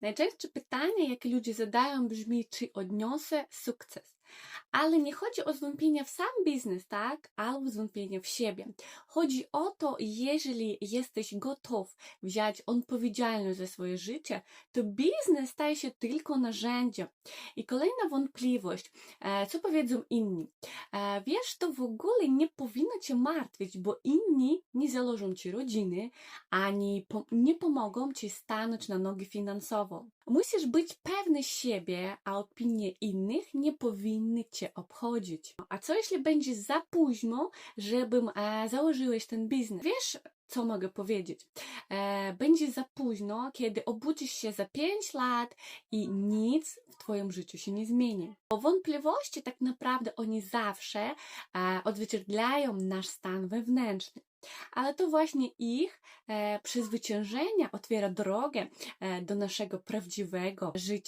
Najczęstsze pytanie, jakie ludzie zadają, brzmi, czy odniosę sukces. Ale nie chodzi o zwątpienie w sam biznes, tak? Albo zwątpienie w siebie. Chodzi o to, jeżeli jesteś gotów wziąć odpowiedzialność za swoje życie, to biznes staje się tylko narzędziem. I kolejna wątpliwość, e, co powiedzą inni? E, Wiesz, to w ogóle nie powinno cię martwić, bo inni nie założą ci rodziny, ani nie pomogą ci stanąć na nogi finansowo. Musisz być pewny siebie, a opinie innych nie powinny cię obchodzić. A co jeśli będzie za późno, żebym e, założyłeś ten biznes? Wiesz, co mogę powiedzieć? E, będzie za późno, kiedy obudzisz się za 5 lat i nic w Twoim życiu się nie zmieni. Bo wątpliwości tak naprawdę oni zawsze e, odzwierciedlają nasz stan wewnętrzny. Ale to właśnie ich e, przezwyciężenie otwiera drogę do naszego prawdziwego życia.